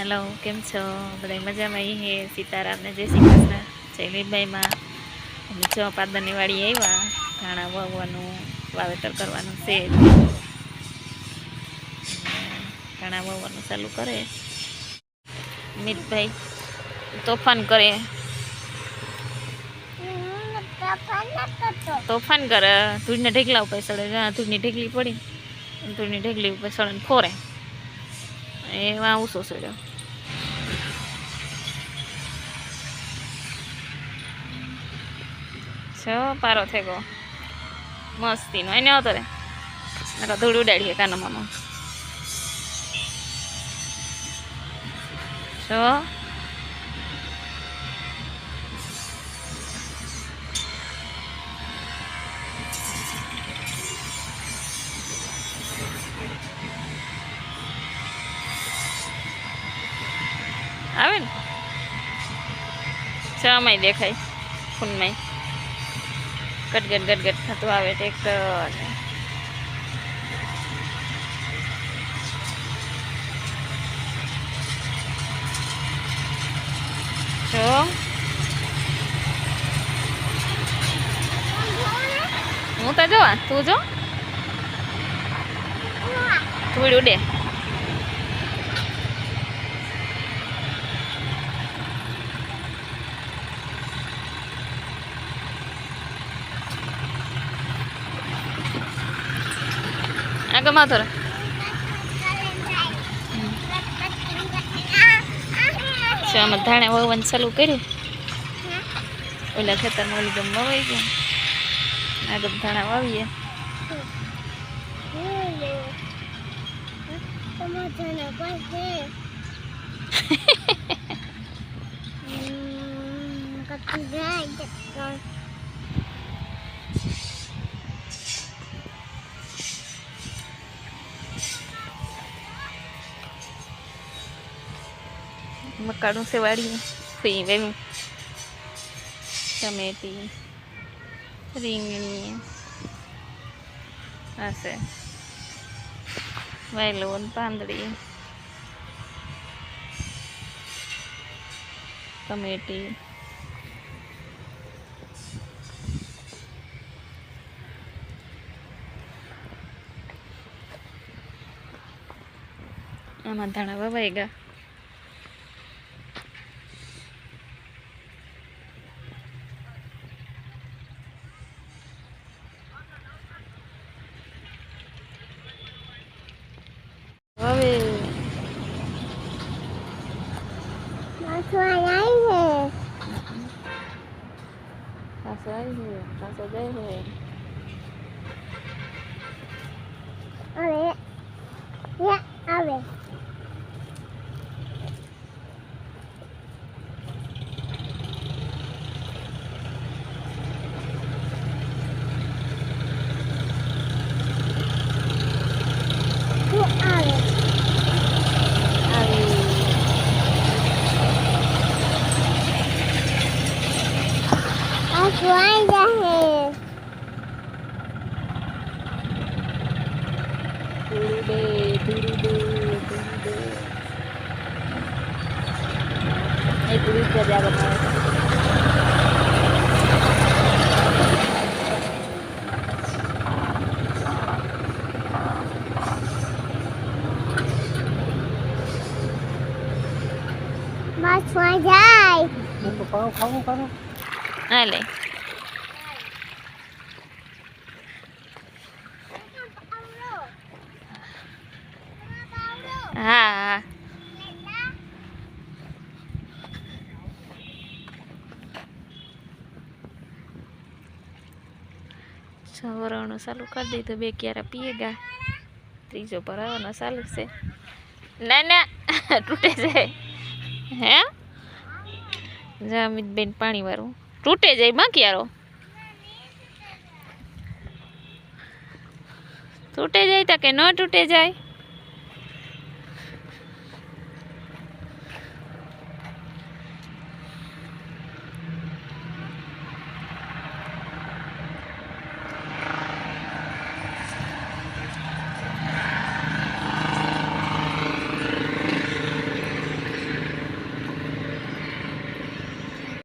Hello, કેમ છો? બધા મજામાં? અહીં હે સીતારામને જય શ્રી કૃષ્ણ. જય મીરબાઈમાં. અમે છ પાદરની વાડી આવ્યા, ધાણા વાવવાનું, વાવેતર કરવાનું છે. ધાણા વાવવાનું ચાલુ કરે. મિતભાઈ તોફાન કરે. તોફાન કરે. ધૂળના ઢેકલા ઉપર સડે જ્યાં ધૂળની ઢેકલી પડી. ધૂળની ઢેકલી ઉપર ને ફોરે. એમાં ઊંચો સડ્યો છો પારો થઈ ગયો મસ્તીનો એને આવતો રે નકા ધૂળ ઉડાડીએ કાનો મામા છો આવે ને છામાંય દેખાય ફૂનમાંય ગટગટ ગટગટ થતું આવે ટ્રેક્ટર જો. હું તો જોવા તું જો. ધૂળ ઉડે. આગળમાં થોડા છે, આમાં ધાણા વાવવાનું ચાલુ કર્યું ઓલા ખેતરમાં ઓલી ગમ વવાઈ ગયા આગળ ધાણા વાવીએ. મકાડું છે વાડીએ ફી વેવું ટમેટી રીંગણી આ છે. વાયલોન પાંદડી કમેટી આમાં ધાણા વવાઈ ગયા. પાછો આવી છે પાછો જાય છે quá ra hè Hey, please get out of my Mas, mas, ai. Não, não, não, não. Olha aí. સવરણું ચાલુ કરી દીધું બે ક્યારે પીએ ગા ત્રીજો ભરાવાનો ચાલુ છે. ના ના, તૂટે જાય હે? જા, અમિતબેન પાણી વાળું તૂટે જાય માં ક્યારો? તૂટે જાય તો કે ન તૂટે જાય?